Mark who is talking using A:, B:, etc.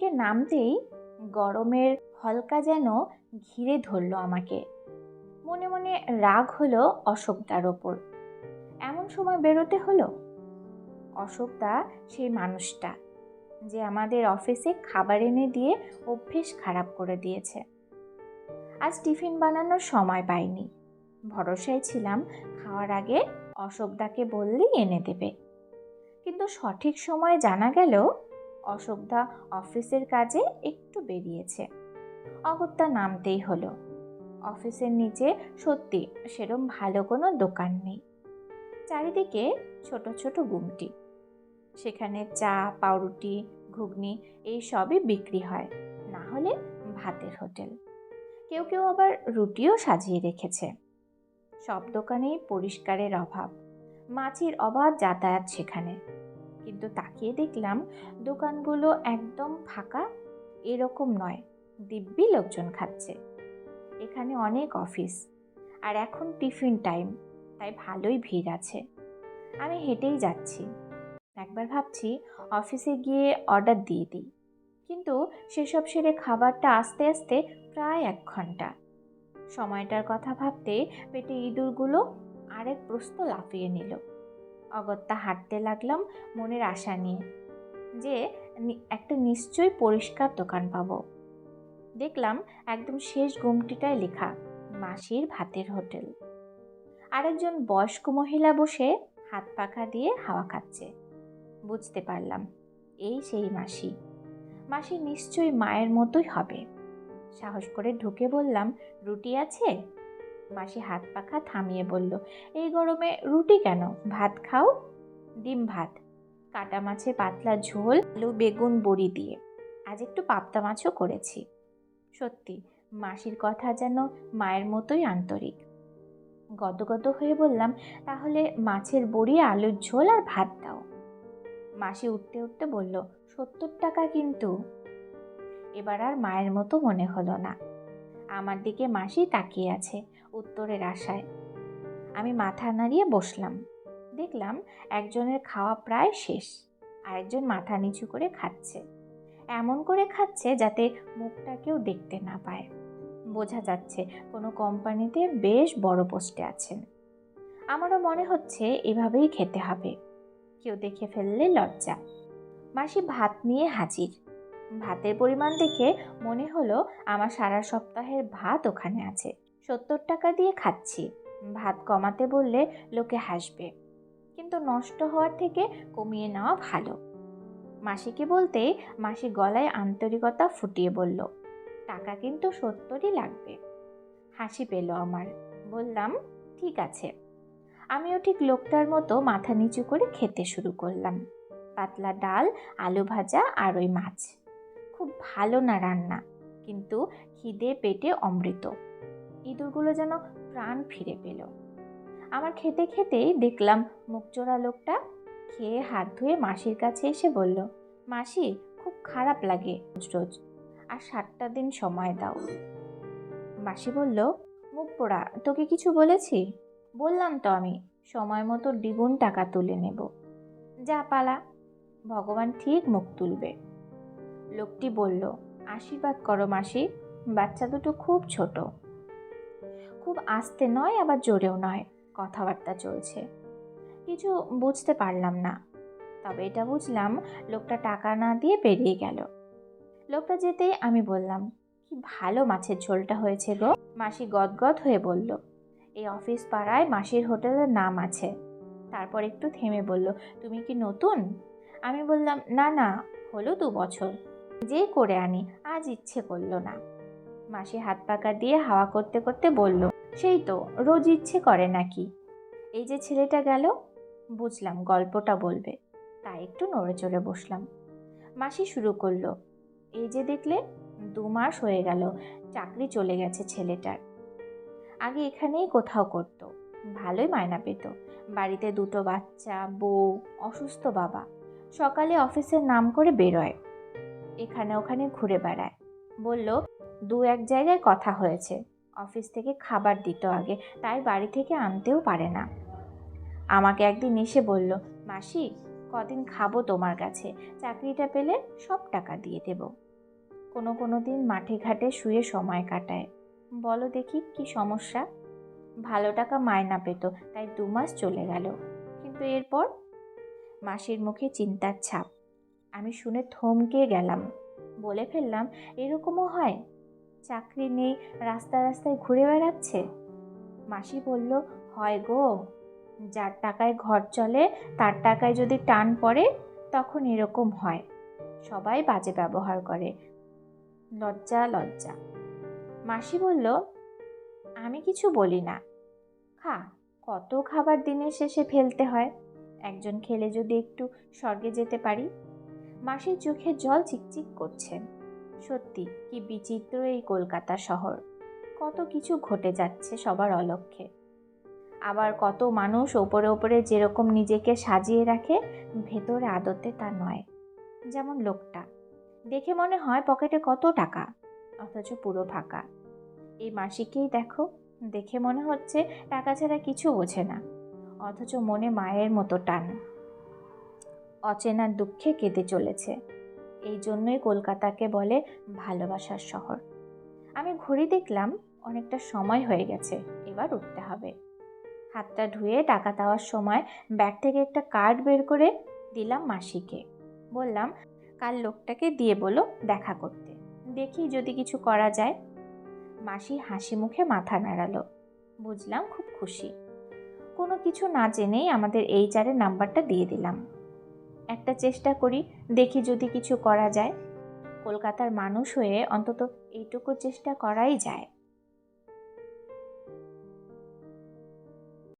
A: থেকে নামতেই গরমের হলকা যেন ঘিরে ধরলো আমাকে। মনে মনে রাগ হলো অশোকদার ওপর। এমন সময় বেরোতে হলো? অশোকদা সেই মানুষটা, যে আমাদের অফিসে খাবার এনে দিয়ে অভ্যেস খারাপ করে দিয়েছে। আজ টিফিন বানানোর সময় পাইনি। ভরসায় ছিলাম খাওয়ার আগে অশোকদাকে বললেই এনে দেবে। কিন্তু সঠিক সময় জানা গেল অশোকদা অফিসের কাজে একটু বেরিয়েছে। অগত্যা নামতেই হলো। অফিসের নিচে সত্যি সেরম ভালো কোনো দোকান নেই। চারিদিকে ছোট ছোট গুমটি। সেখানে চা, পাউরুটি, ঘুগনি এই সবই বিক্রি হয়, না হলে ভাতের হোটেল। কেউ কেউ আবার রুটিও সাজিয়ে রেখেছে। সব দোকানেই পরিষ্কারের অভাব। মাছির অবাধ যাতায়াত সেখানে। কিন্তু তাকিয়ে দেখলাম দোকানগুলো একদম ফাঁকা, এরকম নয়। দিব্যি লোকজন খাচ্ছে। এখানে অনেক অফিস। আর এখন টিফিন টাইম, তাই ভালোই ভিড় আছে। আমি হেঁটেই যাচ্ছি। একবার ভাবছি অফিসে গিয়ে অর্ডার দিয়ে দিই। কিন্তু সেসব সেরে খাবারটা আস্তে আস্তে প্রায় এক ঘণ্টা। সময়টার কথা ভাবতে পেটে ইঁদুরগুলো আরেক প্রস্ত লাফিয়ে নিল। অগত্যা হাঁটতে লাগলাম মনের আশা নিয়ে যে একটা নিশ্চয়ই পরিষ্কার দোকান পাবো। দেখলাম একদম শেষ গুমটিটায় লেখা, মাসির ভাতের হোটেল। আরেকজন বয়স্ক মহিলা বসে হাত পাখা দিয়ে হাওয়া খাচ্ছে। বুঝতে পারলাম, এই সেই মাসি। মাসি নিশ্চয়ই মায়ের মতোই হবে। সাহস করে ঢুকে বললাম, রুটি আছে? মাসি হাত পাখা থামিয়ে বলল, এই গরমে রুটি কেন? ভাত খাও? ডিম ভাত, কাটা মাছের পাতলা ঝোল, আলু, বেগুন, বড়ি দিয়ে। আজ একটু পাবদা মাছও করেছি। সত্যি, মাসির কথা যেন মায়ের মতোই আন্তরিক। গদগদ হয়ে বললাম, তাহলে মাছের বড়ি, আলুর ঝোল আর ভাত দাও। মাসি উঠতে উঠতে বলল, সত্তর টাকা কিন্তু। এবার আর মায়ের মতো মনে হলো না। আমার দিকে মাসি তাকিয়ে আছে, উত্তরের আশায়। আমি মাথা নাড়িয়ে বসলাম। দেখলাম একজনের খাওয়া প্রায় শেষ, আরেকজন মাথা নিচু করে খাচ্ছে। এমন করে খাচ্ছে যাতে মুখটা কেউ দেখতে না পায়। বোঝা যাচ্ছে কোনো কোম্পানিতে বেশ বড় পোস্টে আছেন। আমারও মনে হচ্ছে এভাবেই খেতে হবে। কেউ দেখে ফেললে লজ্জা। মাসি ভাত নিয়ে হাজির। ভাতের পরিমাণ দেখে মনে হলো আমার সারা সপ্তাহের ভাত ওখানে আছে। সত্তর টাকা দিয়ে খাচ্ছি। ভাত কমাতে বললে লোকে হাসবে। কিন্তু নষ্ট হওয়ার থেকে কমিয়ে নেওয়া ভালো। মাসিকে বলতে মাসি গলায় আন্তরিকতা ফুটিয়ে বলল, টাকা কিন্তু সত্তরই লাগবে। হাসি পেল আমার। বললাম, ঠিক আছে। আমিও ঠিক লোকটার মতো মাথা নিচু করে খেতে শুরু করলাম। পাতলা ডাল, আলু ভাজা আর ওই মাছ। খুব ভালো না রান্না, কিন্তু খিদে পেটে অমৃত। ইঁদুরগুলো যেন প্রাণ ফিরে পেল। আমার খেতে খেতেই দেখলাম মুখচোরা লোকটা খেয়ে হাত ধুয়ে মাসির কাছে এসে বলল, মাসি, খুব খারাপ লাগে রোজ রোজ, আর সাতটা দিন সময় দাও। মাসি বলল, মুখ পোড়া, তোকে কিছু বলেছি? বললাম তো আমি, সময় মতো দ্বিগুণ টাকা তুলে নেব। যা পালা, ভগবান ঠিক মুখ তুলবে। লোকটি বলল, আশীর্বাদ করো মাসি, বাচ্চা দুটো খুব ছোট। খুব আস্তে নয়, আবার জোরেও নয়, কথাবার্তা চলছে। কিছু বুঝতে পারলাম না। তবে এটা বুঝলাম, লোকটা টাকা না দিয়ে বেরিয়ে গেল। লোকটা যেতেই আমি বললাম, কি ভালো মাছের ঝোলটা হয়েছে গো। মাসি গদগদ হয়ে বলল, এই অফিস পাড়ায় মাসির হোটেলের নাম আছে। তারপর একটু থেমে বলল, তুমি কি নতুন? আমি বললাম, না না, হলো দু বছর। যে করে আনি, আজ ইচ্ছে করল না। মাসি হাত পাকা দিয়ে হাওয়া করতে করতে বলল, সেই তো, রোজ ইচ্ছে করে নাকি? এই যে ছেলেটা গেল? বুঝলাম, গল্পটা বলবে। তাই একটু নড়ে চড়ে বসলাম। মাসি শুরু করল, এই যে দেখলে, দু মাস হয়ে গেল, চাকরি চলে গেছে ছেলেটার। আগে এখানেই কোথাও করতো, ভালোই মায়না পেত। বাড়িতে দুটো বাচ্চা, বউ, অসুস্থ বাবা। সকালে অফিসের নাম করে বেরোয়। এখানে ওখানে ঘুরে বেড়ায়। বলল, দু এক জায়গায় কথা হয়েছে। অফিস থেকে খাবার দিত আগে, তাই বাড়ি থেকে আনতেও পারে না। আমাকে একদিন এসে বলল, মাসি, কদিন খাব তোমার কাছে। চাকরিটা পেলে সব টাকা দিয়ে দেব। কোনো কোনো দিন মাঠে ঘাটে শুয়ে সময় কাটায়। বলো দেখি কি সমস্যা? ভালো টাকা মায়না পেত, তাই দু মাস চলে গেল। কিন্তু এরপর? মাসির মুখে চিন্তার ছাপ। আমি শুনে থমকে গেলাম। বলে ফেললাম, এরকমও হয়? চাকরি নেই, রাস্তা রাস্তায় ঘুরে বেড়াচ্ছে? মাসি বলল, হয় গো, যার টাকায় ঘর চলে, তার টাকায় যদি টান পড়ে, তখন এরকম হয়। সবাই বাজে ব্যবহার করে। লজ্জা লজ্জা। মাসি বলল, আমি কিছু বলি না। খা, কত খাবার দিনের শেষে ফেলতে হয়? একজন খেলে যদি একটু স্বর্গে যেতে পারি? মাসির চোখে জল চিকচিক করছে। সত্যি, কি বিচিত্র এই কলকাতা শহর। কত কিছু ঘটে যাচ্ছে সবার অলক্ষ্যে আবার কত মানুষ ওপরে ওপরে যেরকম নিজেকে সাজিয়ে রাখে, ভেতরে আদতে তা নয়। যেমন লোকটা। দেখে মনে হয় পকেটে কত টাকা, অথচ পুরো ফাঁকা। এই মাসিকেই দেখো, দেখে মনে হচ্ছে টাকা ছাড়া কিছু বোঝে না, অথচ মনে মায়ের মতো টান। অচেনার দুঃখে কেঁদে চলেছে। এই জন্যই কলকাতাকে বলে ভালোবাসার শহর। আমি ঘড়ি দেখলাম, অনেকটা সময় হয়ে গেছে, এবার উঠতে হবে। হাতটা ধুয়ে টাকা দেওয়ার সময় ব্যাগ থেকে একটা কার্ড বের করে দিলাম মাসিকে। বললাম, কাল লোকটাকে দিয়ে বলো দেখা করতে। দেখি যদি কিছু করা যায়। মাসি হাসি মুখে মাথা নাড়ালো। বুঝলাম খুব খুশি। কোনো কিছু না জেনেই আমাদের এই চারের নাম্বারটা দিয়ে দিলাম। একটা চেষ্টা করি, দেখি যদি কিছু করা যায়। কলকাতার মানুষ হয়ে অন্তত এইটুকু চেষ্টা করাই যায়।